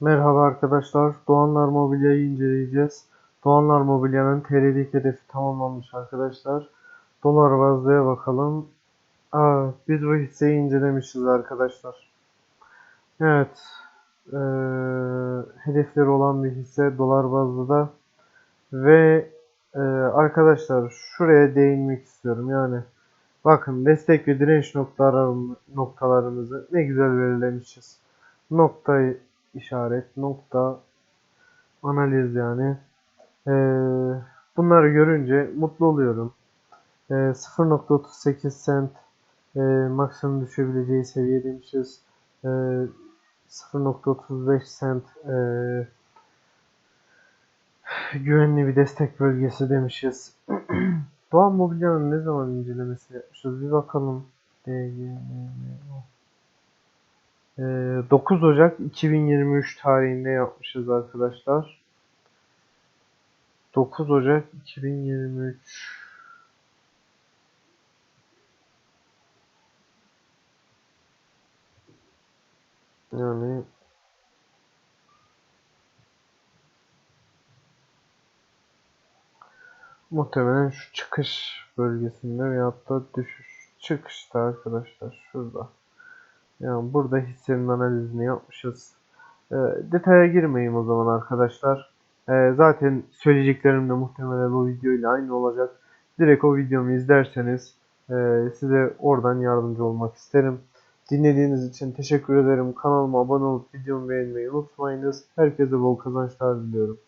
Merhaba arkadaşlar. Doğanlar Mobilya'yı inceleyeceğiz. Doğanlar Mobilya'nın TL'deki hedefi tamamlanmış arkadaşlar. Dolar bazlıya bakalım. Aa, biz bu hisseyi incelemişiz arkadaşlar. Evet. Ee, hedefleri olan bir hisse dolar bazlı da. Ve e, arkadaşlar şuraya değinmek istiyorum. Yani bakın destek ve direnç noktalarım- noktalarımızı ne güzel belirlemişiz. Nokta işaret, nokta analiz yani. Ee, bunları görünce mutlu oluyorum. Ee, 0.38 cent e, maksimum düşebileceği seviye demişiz. Ee, 0.35 cent e, güvenli bir destek bölgesi demişiz. Doğan Mobilya'nın ne zaman incelemesi yapmışız? Bir bakalım. DGMO. Ee, 9 Ocak 2023 tarihinde yapmışız arkadaşlar. 9 Ocak 2023 yani muhtemelen şu çıkış bölgesinde veyahut da düşüş çıkışta arkadaşlar şurada. Yani burada hissenin analizini yapmışız. Ee, detaya girmeyeyim o zaman arkadaşlar. Ee, zaten söyleyeceklerim de muhtemelen o videoyla aynı olacak. Direkt o videomu izlerseniz e, size oradan yardımcı olmak isterim. Dinlediğiniz için teşekkür ederim. Kanalıma abone olup videomu beğenmeyi unutmayınız. Herkese bol kazançlar diliyorum.